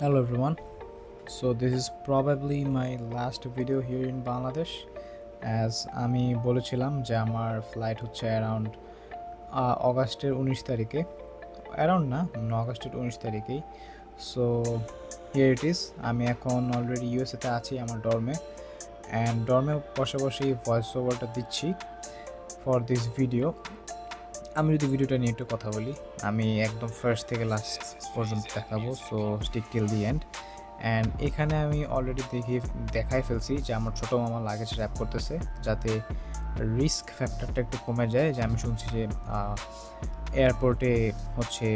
Hello, everyone. So, this is probably my last video here in Bangladesh. As আমি বলেছিলাম যে আমার flight হচ্ছে অ্যারাউন্ড অগাস্টের উনিশ তারিখে। অ্যারাউন্ড না অগাস্টের উনিশ তারিখেই। সো হিয়ার ইট ইজ আমি এখন অলরেডি ইউএসএতে আছি আমার ডর্মে অ্যান্ড ডর্মে বসে বসেই ভয়েস ওভারটা দিচ্ছি ফর দিস ভিডিও আমি যদি ভিডিওটা নিয়ে একটু কথা বলি, আমি একদম ফার্স্ট থেকে লাস্ট পর্যন্ত দেখাবো so stick till the end and এখানে আমি অলরেডি দেখি, দেখাই ফেলছি যে আমার ছোটো মামা লাগেজ র্যাপ করতেছে, যাতে রিস্ক ফ্যাক্টরটা একটু কমে যায়। যে আমি শুনছি যে এয়ারপোর্টে হচ্ছে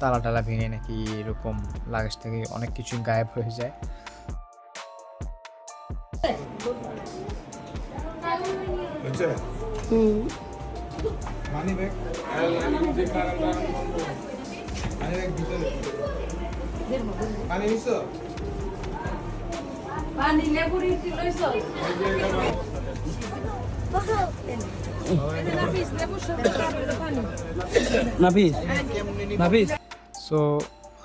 তালা টালা ভেঙে নাকি এরকম লাগেজ থেকে অনেক কিছু গায়েব হয়ে যায়। হয়েছে মানি ব্যাগ। মানি ব্যাগ ভিতরে। পানি নিছো? পানি লেবু রিটি লইছ সো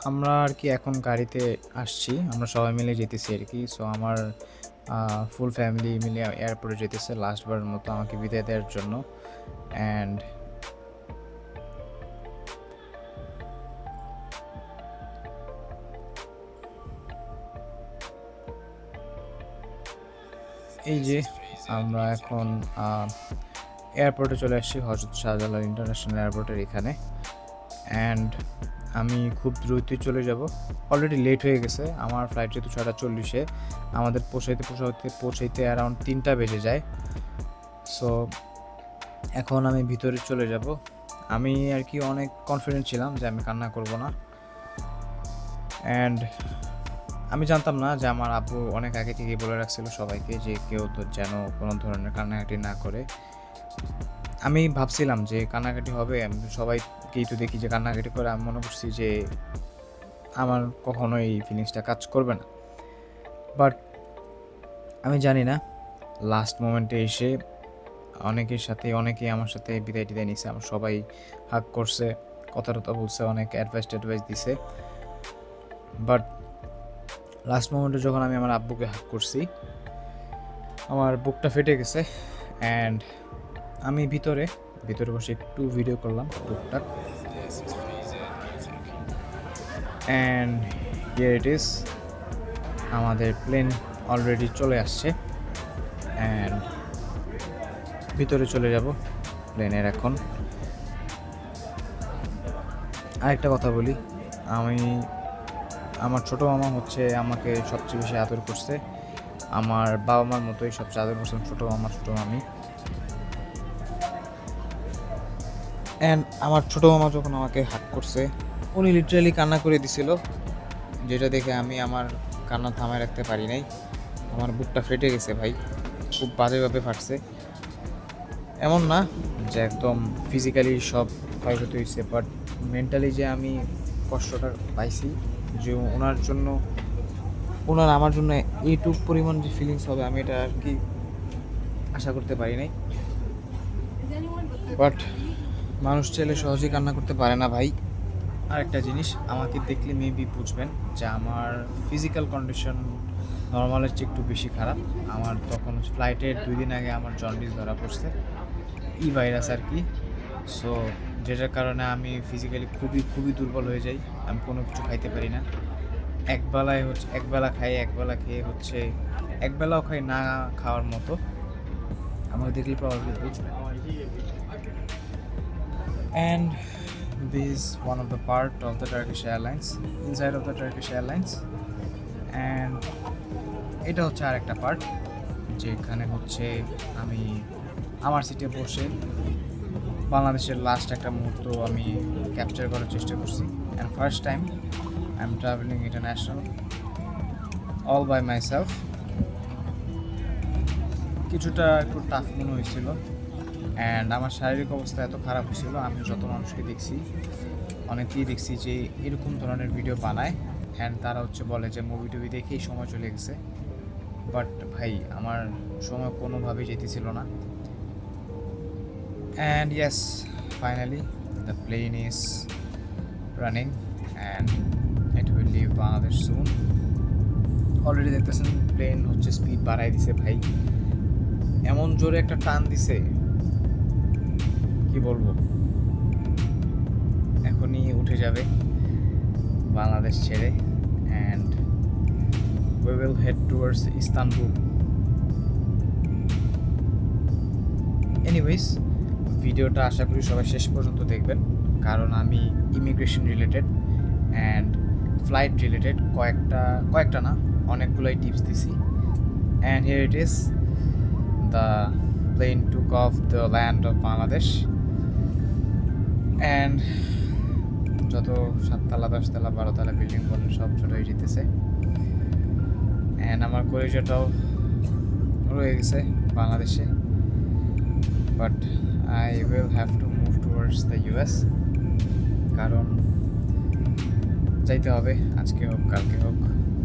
আমরা আর কি এখন গাড়িতে আসছি। আমরা সবাই মিলে যেতেছি আর কি। সো আমার ফুল ফ্যামিলি মিলে এয়ারপোর্টে যেতেছে। লাস্টবারের মতো আমাকে বিদায় দেওয়ার জন্য। অ্যান্ড এই যে আমরা এখন এয়ারপোর্টে চলে আসছি, হজরত শাহজালাল ইন্টারন্যাশনাল এয়ারপোর্টের এখানে। অ্যান্ড আমি খুব দ্রুতই চলে যাব। অলরেডি লেট হয়ে গেছে। আমার ফ্লাইট যেহেতু ছটা চল্লিশে, আমাদের পৌঁছাইতে পৌঁছাইতে পৌঁছাইতে অ্যারাউন্ড তিনটা বেজে যায়। সো এখন আমি ভিতরে চলে যাব। আমি আর কি অনেক কনফিডেন্ট ছিলাম যে আমি কান্না করব না। অ্যান্ড আমি জানতাম না যে আমার আব্বু অনেক আগে থেকেই বলে রাখছিল সবাইকে যে কেউ তো যেন কোনো ধরনের কান্নাকাটি না করে। আমি ভাবছিলাম যে কান্নাকাটি হবে, আমি সবাইকেই তো দেখি যে কান্নাকাটি করে, আমি মনে করছি যে আমার কখনো এই ফিলিংসটা কাজ করবে না। বাট আমি জানি না লাস্ট মোমেন্টে এসে অনেকের সাথে, অনেকেই আমার সাথে বিদায় টিদায় নিছে, আমার সবাই হাক করছে কথা টথা বলছে, অনেক অ্যাডভাইস ট্যাডভাইস দিছে। বাট লাস্ট মোমেন্টে যখন আমি আমার আব্বুকে হাক করছি, আমার বুকটা ফেটে গেছে অ্যান্ড আমি ভিতরে ভিতরে বসে একটু ভিডিও করলাম টুকটাক অ্যান্ড হিয়ার ইট ইজ আমাদের প্লেন অলরেডি চলে আসছে অ্যান্ড ভিতরে চলে যাব, প্লেনের এখন। আরেকটা কথা বলি, আমি, আমার ছোট মামা হচ্ছে আমাকে সবচেয়ে বেশি আদর করছে। আমার বাবা মার মতোই সবচেয়ে আদর করছেন ছোটো মামা ছোটো মামি। অ্যান্ড আমার ছোটো মামা যখন আমাকে হাক করছে, উনি লিটারালি কান্না করে দিছিল, যেটা দেখে আমি আমার কান্না থামায় রাখতে পারি নাই। আমার বুকটা ফেটে গেছে ভাই, খুব বাজেভাবে ফাটছে। এমন না যে একদম ফিজিক্যালি সব ক্ষয়ক্ষতি হয়েছে বাট মেন্টালি যে আমি কষ্টটা পাইছি, যে ওনার জন্য, ওনার আমার জন্য এইটুক পরিমাণ যে ফিলিংস হবে, আমি এটা আর কি আশা করতে পারি নাই। বাট মানুষ চাইলে সহজেই কান্না করতে পারে না ভাই। আর একটা জিনিস, আমাকে দেখলে মেবি বুঝবেন যে আমার ফিজিক্যাল কন্ডিশন নর্মালের চেয়ে একটু বেশি খারাপ। আমার তখন ফ্লাইটের দুই দিন আগে আমার জন্ডিস ধরা পড়ছে। ই ভাইরাস আর কি। সো যেটার কারণে আমি ফিজিক্যালি খুবই খুবই দুর্বল হয়ে যাই। আমি কোনো কিছু খাইতে পারি না। একবেলায় হচ্ছে একবেলা খাই একবেলা খেয়ে হচ্ছে একবেলাও খাই না খাওয়ার মতো। আমাকে দেখলে প্রবাবলি বুঝবে। And this is one of the part of the Turkish inside of the Turkish Airlines. And এটা হচ্ছে আর একটা পার্ট যেখানে হচ্ছে আমি আমার সিটে বসে বাংলাদেশের লাস্ট একটা মুহূর্ত আমি ক্যাপচার করার চেষ্টা করছি। And first time I am travelling international all by myself কিছুটা একটু টাফ মনে হয়েছিল। অ্যান্ড আমার শারীরিক অবস্থা এত খারাপ হয়েছিল, আমি যত মানুষকে দেখছি, অনেকেই দেখছি যে এরকম ধরনের ভিডিও বানায়। অ্যান্ড তারা হচ্ছে বলে যে মুভি টুভি দেখেই সময় চলে গেছে। বাট ভাই, আমার সময় কোনোভাবেই যেতেছিল না। And yes finally the plane is running and it will leave Bangladesh soon already দেখতেছেন প্লেন হচ্ছে স্পিড বাড়াই দিছে ভাই। এমন জোরে একটা টান দিছে, কি বলব? এখনই উঠে যাবে বাংলাদেশ ছেড়ে। And we will head towards Istanbul anyways ভিডিওটা আশা করি সবাই শেষ পর্যন্ত দেখবেন। কারণ আমি immigration related and flight related কয়েকটা কয়েকটা না, অনেকগুলোই টিপস দিছি। And here it is the plane took off the land of Bangladesh and যত সাততলা, দশতলা, বারোতলা বিল্ডিং বলেন, সব ছোট হয়ে যেতেছে। অ্যান্ড আমার কলেজটাও রয়ে গেছে বাংলাদেশে। But I will have to move towards the US কারণ যাইতে হবে, আজকে হোক, কালকে হোক,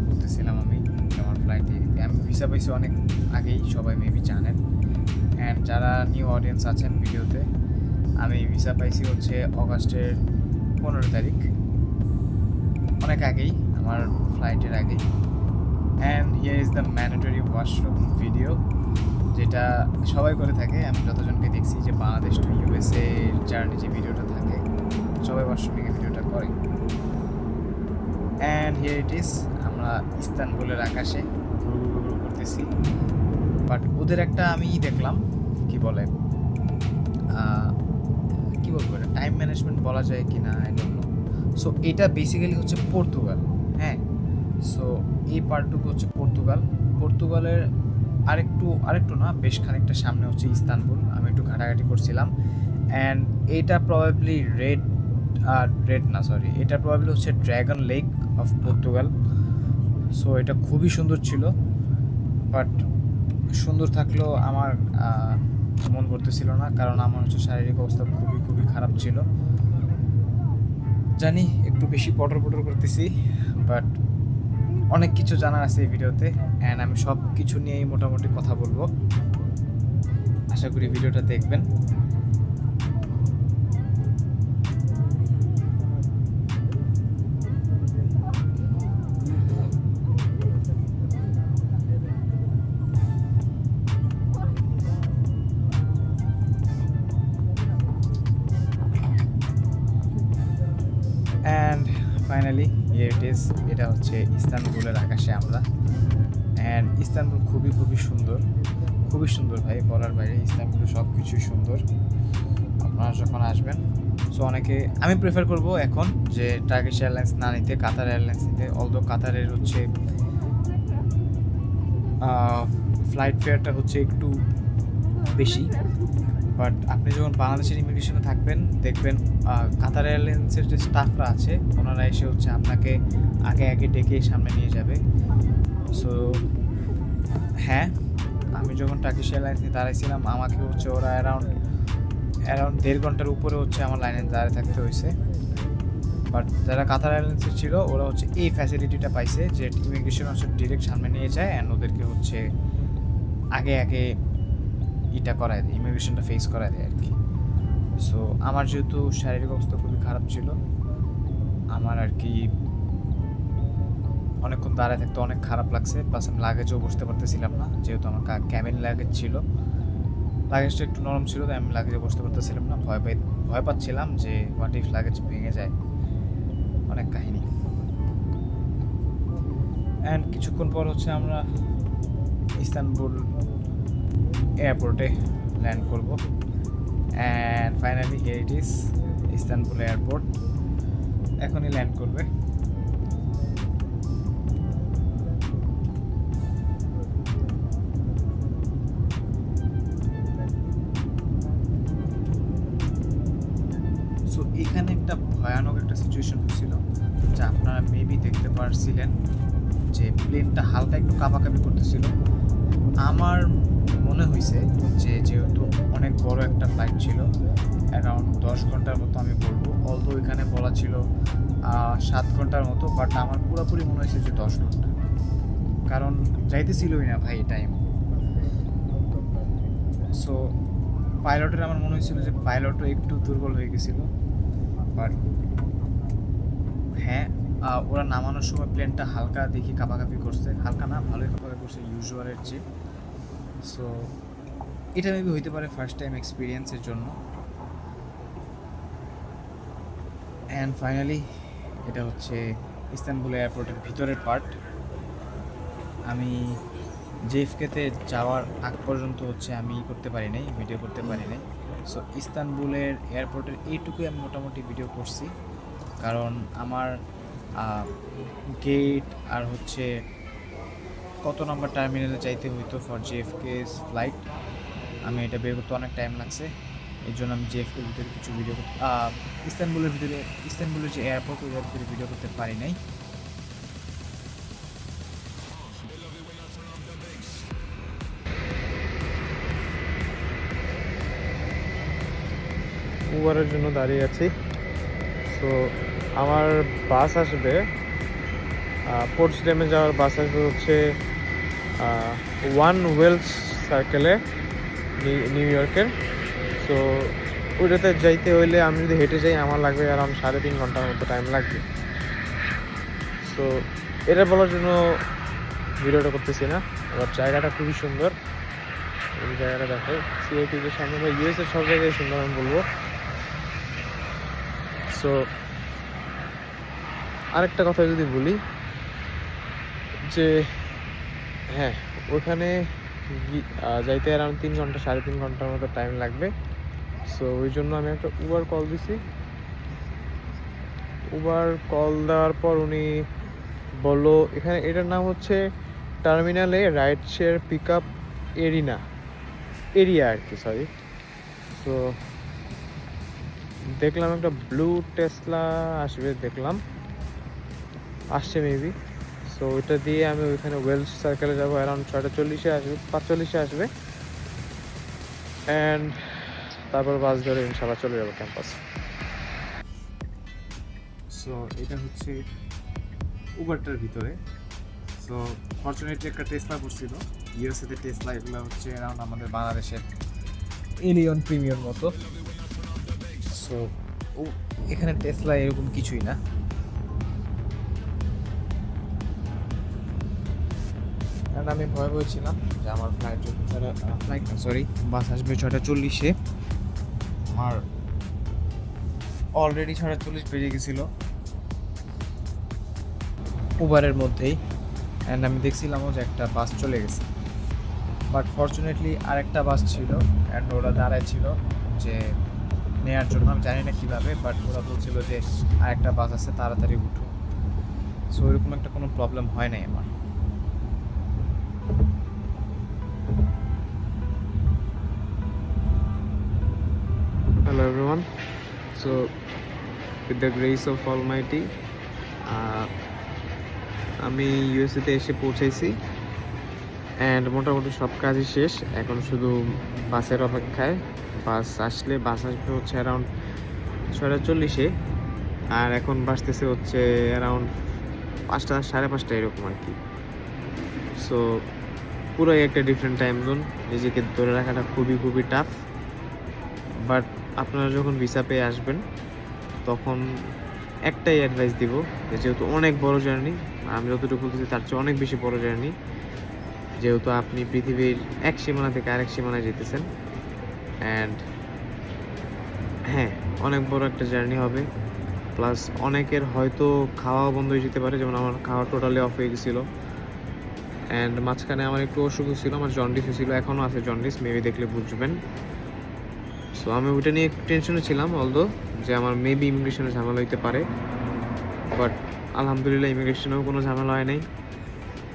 বলতেছিলাম আমি আমার ফ্লাইট দিয়ে আমি ভিসা পাইছি অনেক আগেই, সবাই মেবি জানেন। অ্যান্ড যারা নিউ অডিয়েন্স আছেন ভিডিওতে, আমি ভিসা পাইছি হচ্ছে অগাস্টের পনেরো তারিখ। অনেক আগেই, আমার ফ্লাইটের আগেই। And here is the mandatory washroom video যেটা সবাই করে থাকে, আমি যতজনকে দেখছি যে বাংলাদেশ টু ইউএসএ জার্নি যে ভিডিওটা থাকে, সবাই ওয়াশরুমিংয়ে ভিডিওটা করে। অ্যান্ড হিয়ার ইট ইজ আমরা ইস্তানবুলের আকাশে করতেছি বাট ওদের একটা আমি দেখলাম, কি বলে কি বলব এটা টাইম ম্যানেজমেন্ট বলা যায় কি নো সো এটা বেসিক্যালি হচ্ছে পর্তুগাল হ্যাঁ? সো এই পার্টটুকু হচ্ছে পর্তুগাল। পর্তুগালের আরেকটু আরেকটু না, বেশ খানিকটা সামনে হচ্ছে ইস্তানবুল। আমি একটু ঘাটাঘাটি করছিলাম। অ্যান্ড এটা প্রবাবলি রেড আর রেড না সরি এটা প্রবাবলি হচ্ছে dragon lake of Portugal so এটা খুবই সুন্দর ছিল। বাট সুন্দর থাকলেও আমার মন করতেছিল না। কারণ আমার হচ্ছে শারীরিক অবস্থা খুবই খুবই খারাপ ছিল। জানি, একটু বেশি পটর পটর করতেছি। বাট অনেক কিছু জানার আছে এই ভিডিওতে অ্যান্ড আমি সব কিছু নিয়েই মোটামুটি কথা বলব। আশা করি ভিডিওটা দেখবেন। ইয়ে ইট ইজ এটা হচ্ছে ইস্তানবুলের আকাশে আমরা। অ্যান্ড ইস্তানবুল খুবই খুবই সুন্দর। খুবই সুন্দর ভাই, বলার বাইরে ইস্তানবুল সব কিছুই সুন্দর। আপনারা যখন আসবেন সো অনেকে, আমি প্রেফার করব এখন যে টার্কিশ এয়ারলাইন্স না নিতে কাতার এয়ারলাইন্স নিতে অলদো কাতারের হচ্ছে ফ্লাইট ফেয়ারটা হচ্ছে একটু বেশি। বাট আপনি যখন বাংলাদেশের ইমিগ্রেশনে থাকবেন, দেখবেন কাতার এয়ারলাইন্সের যে স্টাফরা আছে, ওনারা এসে হচ্ছে আপনাকে আগে আগে ডেকে সামনে নিয়ে যাবে। সো হ্যাঁ আমি যখন টার্কিশ এয়ারলাইন্স নিয়ে দাঁড়াইছিলাম, আমাকে হচ্ছে ওরা অ্যারাউন্ড অ্যারাউন্ড দেড় ঘণ্টার উপরে হচ্ছে আমার লাইনে দাঁড়িয়ে থাকতে হয়েছে। বাট যারা কাতার এয়ারলাইন্সের ছিল, ওরা হচ্ছে এই ফ্যাসিলিটিটা পাইছে যে ইমিগ্রেশন হচ্ছে ডিরেক্ট সামনে নিয়ে যায় অ্যান্ড ওদেরকে হচ্ছে আগে আগে ইটা করায় দেয় ইমিগ্রেশনটা ফেস করায় দেয় আর কি সো আমার যেহেতু শারীরিক অবস্থা খুবই খারাপ ছিল, আমার আর কি অনেকক্ষণ দাঁড়ায় থাকতে অনেক খারাপ লাগছে প্লাস আমি লাগেজও বসতে পারতেছিলাম না, যেহেতু আমার ক্যাবিন লাগেজ ছিল। লাগেজটা একটু নরম ছিল, তাই আমি লাগেজে বসতে পারতেছিলাম না। ভয় পাই ভয় পাচ্ছিলাম যে হোয়াট ইফ লাগেজ ভেঙে যায়। অনেক কাহিনী। অ্যান্ড কিছুক্ষণ পর হচ্ছে আমরা ইস্তানবুল এয়ারপোর্টে ল্যান্ড করব। And finally here it is Istanbul airport এখনই ল্যান্ড করবে। সো এখানে একটা ভয়ানক একটা সিচুয়েশন হয়েছিল, যা আপনারা মেবি দেখতে পারছিলেন, যে প্লেনটা হালকা একটু কাঁপাকাঁপি করতেছিল। আমার মনে হয়েছে যে যেহেতু অনেক বড় একটা ফ্লাইট ছিল অ্যারাউন্ড দশ ঘণ্টার মতো আমি বলব। অলদো এখানে বলা ছিল সাত ঘণ্টার মতো বাট আমার পুরোপুরি মনে হয়েছে যে দশ ঘণ্টা। কারণ যাইতেছিলই না ভাই টাইম সো পাইলটের আমার মনে হয়েছিল যে পাইলটও একটু দুর্বল হয়ে গেছিল। বাট হ্যাঁ ওরা নামানোর সময় প্লেনটা হালকা দেখি কাঁপাকাঁপি করছে। হালকা না, ভালোই কাঁপাকাঁপি করছে ইউজুয়ালের চেয়ে। সো এটা মেবি হইতে পারে ফার্স্ট টাইম এক্সপিরিয়েন্সের জন্য। অ্যান্ড ফাইনালি এটা হচ্ছে ইস্তানবুল এয়ারপোর্টের ভিতরের পার্ট আমি জেএফকেতে যাওয়ার আগ পর্যন্ত হচ্ছে আমি করতে পারি নাই ভিডিও করতে পারি নাই। সো ইস্তানবুলের এয়ারপোর্টের এইটুকুই আমি মোটামুটি ভিডিও করছি। কারণ আমার গেট আর হচ্ছে কত নম্বর টার্মিনালে যাইতে হইতো ফর জেএফকে ফ্লাইট আমি এটা বের করতে অনেক টাইম লাগছে। এই জন্য আমি জেএফকের ভিতরে কিছু ভিডিও করতে ইস্তানবুলের ভিতরে ইস্তানবুলের যে এয়ারপোর্ট ওই ভিতরে ভিডিও করতে পারি নাই। উবারের জন্য দাঁড়িয়ে আছি। তো আমার বাস আসবে পোর্টস ড্যামে যাওয়ার বাস আসবে হচ্ছে ওয়ান ওয়েলস সার্কেলে নিউ ইয়র্কের। তো ওইটাতে যাইতে হইলে আমি যদি হেঁটে যাই, আমার লাগবে অ্যারাউন্ড সাড়ে তিন ঘণ্টার মতো টাইম লাগবে। তো এটা বলার জন্য ভিডিওটা করতেছি না। এবার জায়গাটা খুবই সুন্দর। এই জায়গাটা দেখো সিআইটির সামনে, বা ইউএস এর সব জায়গায় সুন্দর আমি বলব। সো আরেকটা কথা যদি বলি যে হ্যাঁ ওখানে যাইতে অ্যারাউন্ড তিন ঘণ্টা, সাড়ে তিন ঘণ্টার মতো টাইম লাগবে। সো ওই জন্য আমি একটা উবার কল দিছি। উবার কল দেওয়ার পর উনি বলল, এখানে এটার নাম হচ্ছে টার্মিনালে ride share pick up arena area আর কি সরি তো দেখলাম একটা ব্লু টেসলা আসবে, দেখলাম। আসছে মেবি সো ওইটা দিয়ে আমি ওইখানে ওয়েলস সার্কেলে যাব অ্যারাউন্ড ছয়টা চল্লিশে আসবে, পাঁচচল্লিশে আসবে। অ্যান্ড তারপর বাস ধরে ইনশাল্লাহ চলে যাব ক্যাম্পাস সো এটা হচ্ছে উবারটার ভিতরে। সো ফর্চুনেটলি একটা টেসলা পড়ছিল। ইউএসএতে টেসলা এগুলো হচ্ছে অ্যারাউন্ড আমাদের বাংলাদেশের এলিয়ন প্রিমিয়ার মতো। সো এখানে টেসলা এরকম কিছুই না। কারণ আমি ভয় পেয়েছিলাম যে আমার ফ্লাইট ছটা ফ্লাইট সরি বাস আসবে ছটা চল্লিশে। আমার অলরেডি ছটা চল্লিশ বেজে গেছিল উবারের মধ্যেই। অ্যান্ড আমি দেখছিলামও যে একটা বাস চলে গেছে। বাট ফর্চুনেটলি আরেকটা বাস ছিল অ্যান্ড ওরা দাঁড়ায় যে নেওয়ার জন্য। আমি জানি না কীভাবে বাট ওরা বলছিল যে আরেকটা বাস আছে, তাড়াতাড়ি উঠো। সো এরকম একটা কোনো প্রবলেম হয় নাই আমার। So, with the grace of Almighty, uh, আমি ইউএসএতে এসে পৌঁছেছি। অ্যান্ড মোটামুটি সব কাজই শেষ। এখন শুধু বাসের অপেক্ষায়। বাস আসলে বাস আসবে হচ্ছে অ্যারাউন্ড ছয়টা চল্লিশে। আর এখন বাসতেছে হচ্ছে অ্যারাউন্ড পাঁচটা সাড়ে পাঁচটা এরকম আর কি। সো পুরোই একটা ডিফারেন্ট টাইম জোন নিজেকে ধরে রাখাটা খুবই খুবই টাফ বাট আপনারা যখন ভিসা পেয়ে আসবেন, তখন একটাই অ্যাডভাইস দিব যেহেতু অনেক বড় জার্নি আমি যতটুকু বলতেছি তার চেয়ে অনেক বেশি বড় জার্নি যেহেতু আপনি পৃথিবীর এক সীমানা থেকে আরেক সীমানায় যেতেছেন অ্যান্ড হ্যাঁ অনেক বড় একটা জার্নি হবে প্লাস অনেকের হয়তো খাওয়া বন্ধ হয়ে যেতে পারে, যেমন আমার খাওয়া টোটালি অফ হয়ে গেছিল অ্যান্ড মাঝখানে আমার একটু অসুখ ছিল, আমার জন্ডিস ছিল এখনও আছে জন্ডিস মেবি দেখলে বুঝবেন। সো আমি ওইটা নিয়ে একটু টেনশনে ছিলাম অলদো যে আমার মেবি ইমিগ্রেশনে ঝামেলা হইতে পারে বাট আলহামদুলিল্লাহ ইমিগ্রেশনেও কোনো ঝামেলা হয় নাই।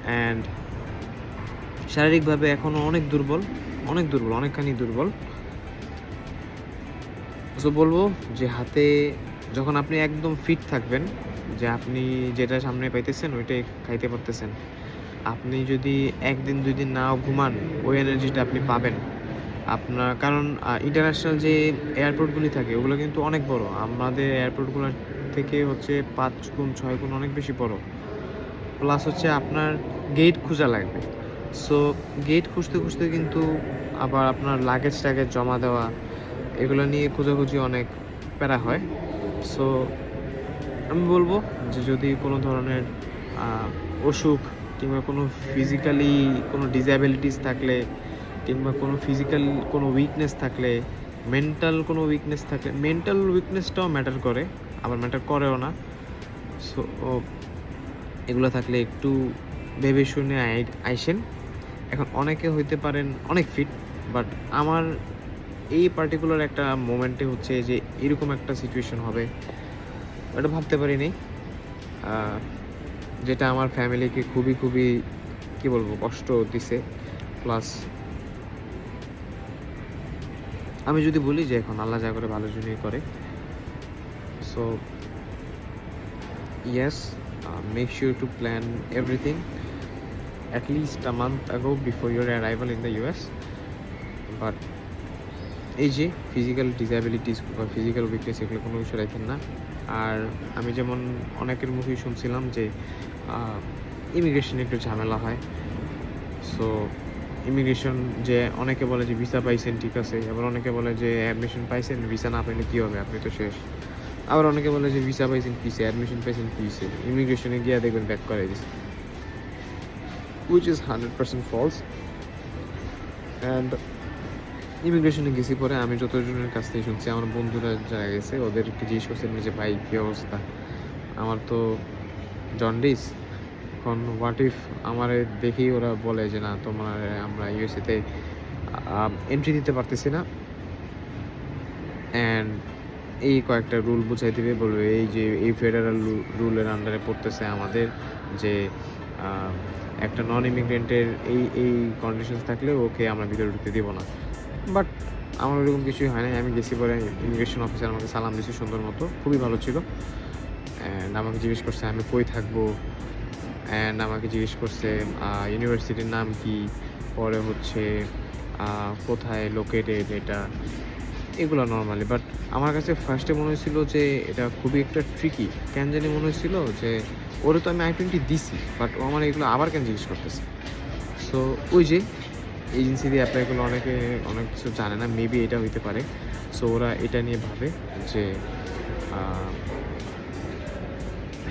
অ্যান্ড শারীরিকভাবে এখনও অনেক দুর্বল অনেক দুর্বল, অনেকখানি দুর্বল। সো বলব যে হাতে যখন আপনি একদম ফিট থাকবেন, যে আপনি যেটা সামনে পাইতেছেন, ওইটাই খাইতে পারতেছেন। আপনি যদি একদিন, দুই দিন নাও ঘুমান, ওই এনার্জিটা আপনি পাবেন। আপনার, কারণ ইন্টারন্যাশনাল যে এয়ারপোর্টগুলি থাকে, ওগুলো কিন্তু অনেক বড়। আমাদের এয়ারপোর্টগুলো থেকে হচ্ছে পাঁচ গুণ, ছয় গুণ অনেক বেশি বড়। প্লাস হচ্ছে আপনার গেট খোঁজা লাগবে। সো গেট খুঁজতে খুঁজতে কিন্তু আবার আপনার লাগেজ টাগেজ জমা দেওয়া, এগুলো নিয়ে খোঁজাখুঁজি অনেক প্যারা হয়। সো আমি বলব যে যদি কোনো ধরনের অসুখ কিংবা কোনো ফিজিক্যালি কোনো ডিসঅ্যাবিলিটিস থাকলে কিংবা কোনো ফিজিক্যাল কোনো উইকনেস থাকলে মেন্টাল কোনো উইকনেস থাকলে মেন্টাল উইকনেসটাও ম্যাটার করে, আবার ম্যাটার করেও না। সো এগুলো থাকলে একটু ভেবে শুনে আই- আইসেন। এখন অনেকে হইতে পারেন অনেক ফিট বাট আমার এই পার্টিকুলার একটা মোমেন্টে হচ্ছে যে, এরকম একটা সিচুয়েশন হবে। এটা ভাবতে পারিনি। যেটা আমার ফ্যামিলিকে খুবই খুবই, কি বলব, কষ্ট দিছে। প্লাস আমি যদি বলি যে এখন আল্লাহ যা করে ভালোর জন্যই করে। So yes make make to plan everything at least a month ago before your arrival in the US but, এই যে ফিজিক্যাল ডিসঅ্যাবিলিটিস বা ফিজিক্যাল উইকনেস এগুলো কোনো কিছু রাখেন না। আর আমি যেমন অনেকের মুখেই শুনছিলাম যে ইমিগ্রেশনে একটু ঝামেলা হয়। সো ইমিগ্রেশন যে অনেকে বলে যে ভিসা পাইছেন, ঠিক আছে। আবার অনেকে বলে যে অ্যাডমিশন পাইছেন, ভিসা না পাইলে কী হবে? আপনি তো শেষ। আবার অনেকে বলে যে ভিসা পাইছেন পিসে অ্যাডমিশন পাইছেন পিসে ইমিগ্রেশনে গিয়ে দেখবেন ব্যাক করে দিচ্ছে which is hundred percent false and ইমিগ্রেশনে গেছি পরে আমি যতজনের কাছ থেকে শুনছি, আমার বন্ধুরা যারা গেছে, ওদেরকে জিজ্ঞেস করছেন যে ভাই, কী অবস্থা? আমার তো জন্ডিস এখন হোয়াট ইফ আমার দেখেই ওরা বলে যে, না, তোমার, আমরা ইউএসএতে এন্ট্রি দিতে পারতেছি না। অ্যান্ড এই কয়েকটা রুল বুঝাই দিবে, বলবে, এই যে, এই ফেডারেল রুলের আন্ডারে পড়তেছে আমাদের যে একটা নন ইমিগ্রেন্টের এই এই কন্ডিশনস থাকলে ওকে আমরা ভিতরে ঢুকতে দিব না। বাট আমার ওরকম কিছুই হয় নাই। আমি গেছি পরে ইমিগ্রেশন অফিসার আমাকে সালাম দিয়েছে সুন্দর মতো। খুবই ভালো ছিল। অ্যান্ড আমাকে জিজ্ঞেস করছে, আমি কই থাকব? অ্যান্ড আমাকে জিজ্ঞেস করছে ইউনিভার্সিটির নাম কি? পরে হচ্ছে কোথায় লোকেটেড এটা? এগুলো নর্মালি বাট আমার কাছে ফার্স্টে মনে হয়েছিল যে এটা খুবই একটা ট্রিকি কেন জানি মনে হয়েছিল যে ওরে তো আমি আই টোয়েন্টি দিছি বাট ও আমার এগুলো আবার কেন জিজ্ঞেস করতেছে? সো ওই যে এজেন্সি দিয়ে অ্যাপ্লাই করলে অনেকে, অনেক কিছু জানে না মেবি এটা হইতে পারে। সো ওরা এটা নিয়ে ভাবে যে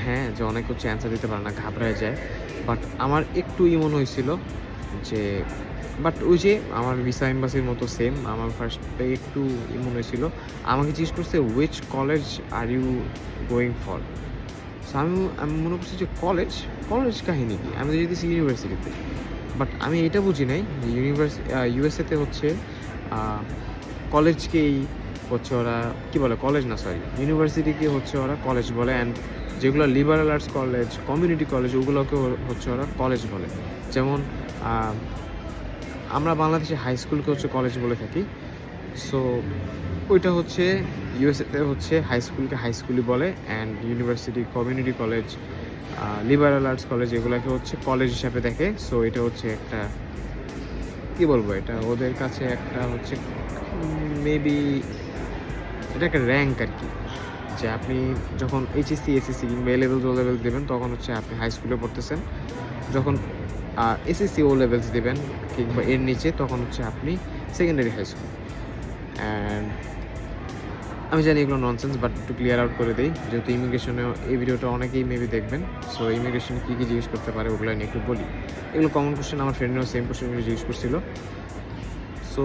হ্যাঁ যে অনেক হচ্ছে অ্যান্সার দিতে পারে না, ঘাবড়ায় যায়। বাট আমার একটু ইমন মনে হয়েছিল যে বাট ওই যে আমার ভিসা এম্বাসির মতো সেম আমার ফার্স্টে একটু ইমন মনে হয়েছিল। আমাকে জিজ্ঞেস করছে which college are you going for so আমি আমি মনে করছি যে কলেজ কলেজ কাহিনী কি? আমি যেতেছি ইউনিভার্সিটিতে বাট আমি এটা বুঝি নাই যে ইউনিভার্সি ইউএসএতে হচ্ছে কলেজকেই হচ্ছে ওরা, কী বলে কলেজ না সরি ইউনিভার্সিটিকে হচ্ছে ওরা কলেজ বলে। অ্যান্ড যেগুলো liberal arts college community college ওগুলোকে হচ্ছে ওরা কলেজ বলে। যেমন আমরা বাংলাদেশে হাই স্কুলকে হচ্ছে কলেজ বলে থাকি। সো ওইটা হচ্ছে ইউএসএতে হচ্ছে হাই স্কুলকে হাই স্কুলই বলে and university community college liberal arts college এগুলোকে হচ্ছে কলেজ হিসাবে দেখে। সো এটা হচ্ছে একটা, কি বলব এটা? ওদের কাছে একটা হচ্ছে মেবি এটা একটা র্যাঙ্ক আর কি। যে আপনি যখন এইচএসসি এসএসসি কিংবা এ লেভেল ও লেভেল দেবেন, তখন হচ্ছে আপনি হাই স্কুলে পড়তেছেন। যখন এসএসসি ও লেভেলস দেবেন কিংবা এর নিচে, তখন হচ্ছে আপনি সেকেন্ডারি হাই স্কুল অ্যান্ড আমি জানি এগুলো ননসেন্স বাট একটু ক্লিয়ার আউট করে দিই। যেহেতু ইমিগ্রেশনে এই ভিডিওটা অনেকেই মেবি দেখবেন। সো ইমিগ্রেশনে কী কী জিজ্ঞেস করতে পারে, ওগুলো নিয়ে একটু বলি। এগুলো কমন কোশ্চেন আমার ফ্রেন্ডরাও সেম কোশ্চেনগুলো জিজ্ঞেস করছিল। সো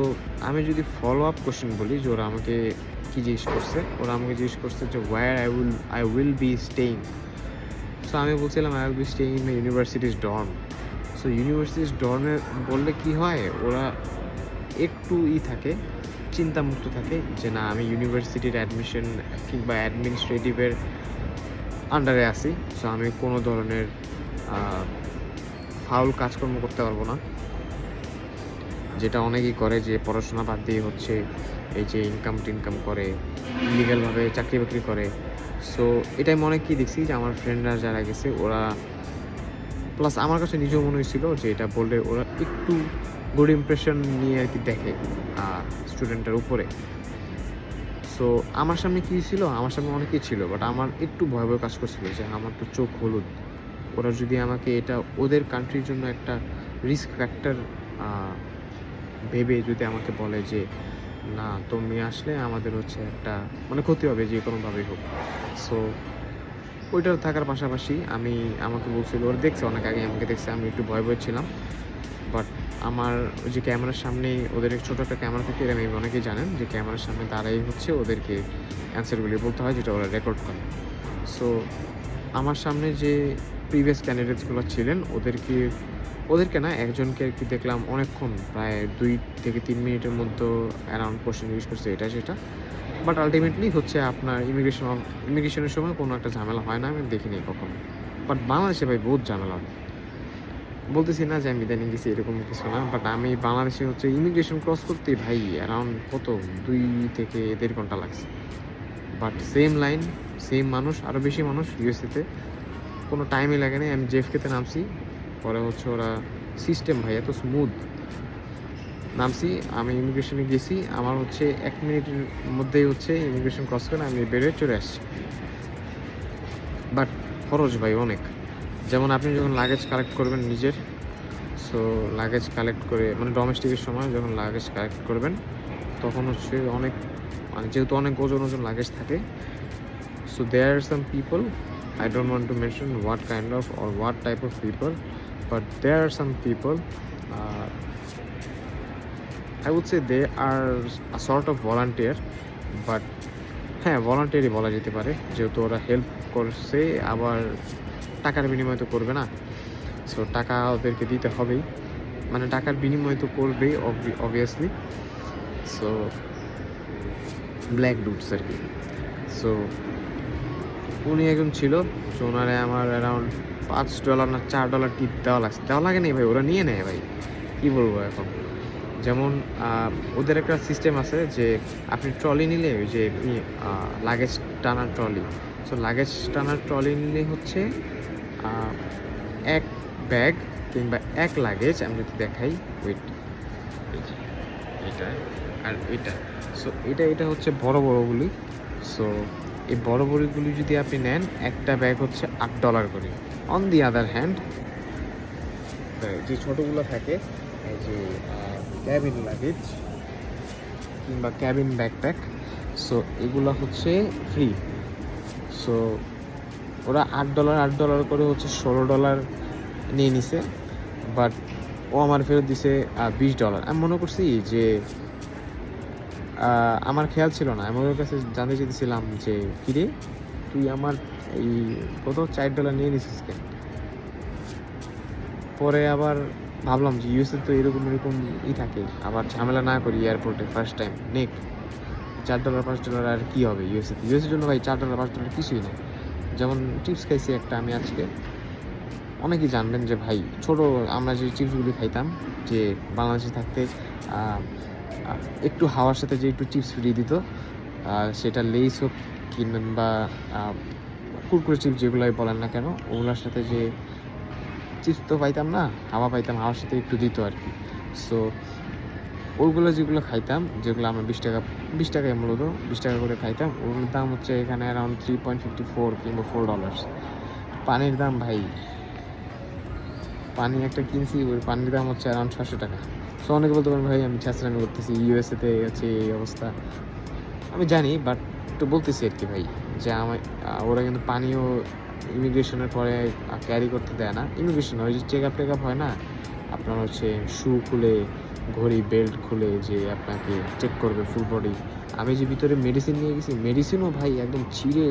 আমি যদি ফলো আপ কোশ্চেন বলি, যে ওরা আমাকে কী জিজ্ঞেস করছে? ওরা আমাকে জিজ্ঞেস করছে যে where I will I will be staying so আমি বলছিলাম I will be staying in the university's dorm so university's ডর্মে বললে কি হয়? ওরা একটু ই থাকে, চিন্তামুক্ত থাকে যে, না, আমি ইউনিভার্সিটির অ্যাডমিশন কিংবা অ্যাডমিনিস্ট্রেটিভের আন্ডারে আছি। সো আমি কোনো ধরনের ফাউল কাজকর্ম করতে পারব না। যেটা অনেকেই করে যে পড়াশোনা বাদ দিয়ে হচ্ছে এই যে ইনকাম টিনকাম করে ইলিগালভাবে চাকরি বাকরি করে। সো এটাই মনে কি দেখছি যে আমার ফ্রেন্ডরা যারা গেছে, ওরা প্লাস আমার কাছে নিজেও মনে হয়েছিল যে এটা বললে ওরা একটু গুড ইমপ্রেশন নিয়ে আর কি দেখে স্টুডেন্টের উপরে। সো আমার সামনে কী ছিল? আমার সামনে অনেকেই ছিল বাট আমার একটু ভয় ভয় কাজ করছিল যে আমার তো চোখ হলুদ। ওরা যদি আমাকে এটা ওদের কান্ট্রির জন্য একটা রিস্ক ফ্যাক্টর ভেবে যদি আমাকে বলে যে, না, তুমি আসলে আমাদের হচ্ছে একটা মানে ক্ষতি হবে যে কোনোভাবেই হোক। সো ওইটার থাকার পাশাপাশি আমি, আমাকে বলছিল, ওরা দেখছে, অনেক আগে আমাকে দেখছে, আমি একটু ভয় ভয় ছিলাম। বাট আমার ওই যে ক্যামেরার সামনে, ওদের ছোটো একটা ক্যামেরা থাকে আমি অনেকেই জানেন, যে ক্যামেরার সামনে দাঁড়াই হচ্ছে ওদেরকে অ্যান্সারগুলি বলতে হয়, যেটা ওরা রেকর্ড করে। সো আমার সামনে যে প্রিভিয়াস ক্যান্ডিডেটসগুলো ছিলেন, ওদেরকে ওদেরকে না একজনকে আর কি দেখলাম অনেকক্ষণ, প্রায় দুই থেকে তিন মিনিটের মধ্যে অ্যারাউন্ড কোশ্চেন ইউজ করছে এটা সেটা। বাট আলটিমেটলি হচ্ছে আপনার ইমিগ্রেশন ইমিগ্রেশনের সময় কোনো একটা ঝামেলা হয় না, আমি দেখিনি কখনো। বাট বাংলাদেশে ভাই বহুত ঝামেলা হয়। বলতেছি না যে আমি ইদানিং গেছি এরকম কিছু না বাট আমি বাংলাদেশে হচ্ছে ইমিগ্রেশন ক্রস করতে ভাই অ্যারাউন্ড কত? দুই থেকে দেড় ঘণ্টা লাগছে। বাট সেম লাইন সেম মানুষ আরও বেশি মানুষ ইউএসএতে কোনো টাইমই লাগে না আমি জেফকেতে নামছি। পরে হচ্ছে ওরা সিস্টেম ভাই, এত স্মুথ নামছি, আমি ইমিগ্রেশনে গেছি, আমার হচ্ছে এক মিনিটের মধ্যেই হচ্ছে ইমিগ্রেশন ক্রস করে আমি বেরোয় চলে আসছি। বাট খরচ ভাই অনেক। যেমন আপনি যখন লাগেজ কালেক্ট করবেন নিজের সো লাগেজ কালেক্ট করে মানে ডোমেস্টিকের সময় যখন লাগেজ কালেক্ট করবেন, তখন হচ্ছে অনেক মানে যেহেতু অনেক ওজন ওজন লাগেজ থাকে so there are some people I don't want to mention what kind of or what type of people but there are some people I would say they are sort of volunteer but হ্যাঁ ভলান্টিয়ারই বলা যেতে পারে। যেহেতু ওরা help করছে, আবার টাকার বিনিময় তো করবে না। সো টাকা ওদেরকে দিতে হবেই। মানে টাকার বিনিময় তো করবেই অবভিয়াসলি সো ব্ল্যাক ডুটস আর কি। সো উনি একজন ছিল তো ওনারে আমার অ্যারাউন্ড পাঁচ ডলার না চার ডলার টিপ দেওয়া লাগছে। দেওয়া লাগে নেই ভাই ওরা নিয়ে নেয় ভাই। কী বলব এখন? যেমন ওদের একটা সিস্টেম আছে যে আপনি ট্রলি নিলে ওই যে লাগেজ টানার ট্রলি সো লাগেজ টানার ট্রলি নিলে হচ্ছে এক ব্যাগ কিংবা এক লাগেজ আমি যদি দেখাই ওয়েট এটা আর এটা সো এটা এটা হচ্ছে বড় বড়গুলি। সো এই বড় বড়গুলি যদি আপনি নেন, একটা ব্যাগ হচ্ছে আট ডলার করে। অন দি আদার হ্যান্ড যে ছোটোগুলো থাকে যে ক্যাবিন লাগেজ কিংবা ক্যাবিন ব্যাকপ্যাক সো এগুলো হচ্ছে ফ্রি সো ওরা আট ডলার আট ডলার করে হচ্ছে ষোলো ডলার নিয়ে নিছে বাট ও আমার ফেরত দিছে বিশ ডলার আমি মনে করছি যে আমার খেয়াল ছিল না। আমি ওর কাছে জানতে চেয়েছিলাম যে, কিরে, তুই আমার এই কত চার ডলার নিয়ে নিছিস কেন? পরে আবার ভাবলাম যে, ইউএসএ তো এরকম এরকম ই থাকে। আবার ঝামেলা না করি এয়ারপোর্টে ফার্স্ট টাইম নেক, চার ডলার পাঁচ ডলার আর কী হবে ইউএসএ ইউএসএর জন্য ভাই চার ডলার পাঁচ ডলার কিছুই নেই। যেমন চিপস খাইছি একটা আমি আজকে। অনেকেই জানবেন যে, ভাই, ছোট আমরা যে চিপসগুলি খাইতাম, যে বাংলাদেশে থাকতে একটু হাওয়ার সাথে যে একটু চিপস ফ্রি দিত, আর সেটা লেস হোক কিংবা কুরকুরে চিপস যেগুলোই বলেন না কেন, ওগুলোর সাথে যে চিপস তো পাইতাম না, হাওয়া পাইতাম, হাওয়ার সাথে একটু দিত আর কি। সো ওইগুলো যেগুলো খাইতাম, যেগুলো আমরা বিশ টাকা, বিশ টাকায় মূলত, বিশ টাকা করে খাইতাম, ওগুলোর দাম হচ্ছে এখানে around three point fifty four কিংবা ফোর ডলার্স পানির দাম ভাই, পানি একটা কিনছি, ওই পানির দাম হচ্ছে অ্যারাউন্ড ছশো টাকা। সো অনেকে বলতে পারেন, ভাই, আমি ছাত্রামি করতেছি ইউএসএতে হচ্ছে এই অবস্থা। আমি জানি বাট একটু বলতেছি আর কি, ভাই, যে আমার ওরা কিন্তু পানিও ইমিগ্রেশনের পরে ক্যারি করতে দেয় না। ইমিগ্রেশন ওই যে চেক আপ টেক আপ হয় না? আপনার হচ্ছে শু খুলে, ঘড়ি বেল্ট খুলে যে আপনাকে চেক করবে ফুল বডি আমি যে ভিতরে মেডিসিন নিয়ে গেছি মেডিসিনও ভাই একদম ছিঁড়ে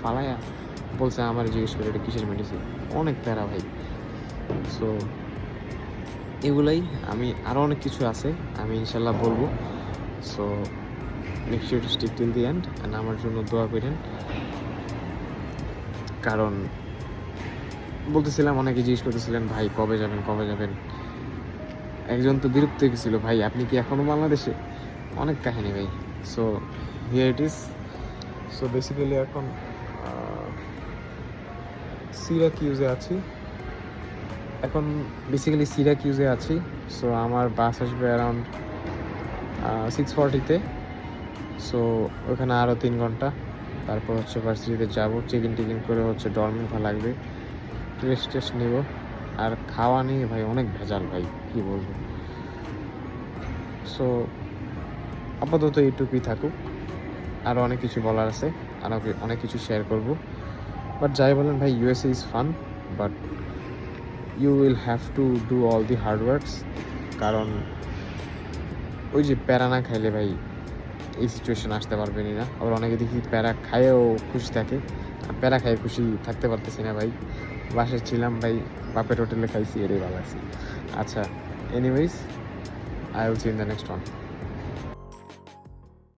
ফালায়া বলছে, আমার জিজ্ঞেস করে এটা কিসের মেডিসিন অনেক প্যারা, ভাই। সো এগুলাই। আমি আরও অনেক কিছু আছে, আমি ইনশাল্লাহ বলব। So next you to stick till the end and আমার জন্য দোয়া করেন। কারণ বলতেছিলাম, অনেকে জিজ্ঞেস করতেছিলেন, ভাই, কবে যাবেন কবে যাবেন? একজন তো বিরক্ত হয়ে গেছিল, ভাই, আপনি কি এখনও বাংলাদেশে? অনেক কাহিনী ভাই। So here it is so basically এখন সিরাক ইউজে আছি। এখন বেসিক্যালি সিরাক ইউজে আছি সো আমার বাস আসবে অ্যারাউন্ড সিক্স ফর্টিতে সো ওখানে আরও তিন ঘণ্টা, তারপর হচ্ছে ভার্সিটিতে যাব চেক ইন টেকিন করে হচ্ছে ডরমেন্ট লাগবে রেস্ট টেস্ট নেব, আর খাওয়া নিয়ে ভাই অনেক ভেজাল ভাই, কি বলব। সো আপাতত এইটুকুই থাকুক আরও অনেক কিছু বলার আছে আরও অনেক কিছু শেয়ার করব বাট যাই বলেন ভাই USA is fun but you will have to do all the hard works কারণ ওই যে প্যারা না খাইলে ভাই এই সিচুয়েশন আসতে পারবেনি না। আবার অনেকে দেখি প্যারা খায়েও খুশি থাকে। প্যারা খাইয়ে খুশি থাকতে পারতেছি না ভাই। বাসায় ছিলাম ভাই, বাপের হোটেলে খাইছি এটাই ভালো আছি। আচ্ছা anyways I will see in the next one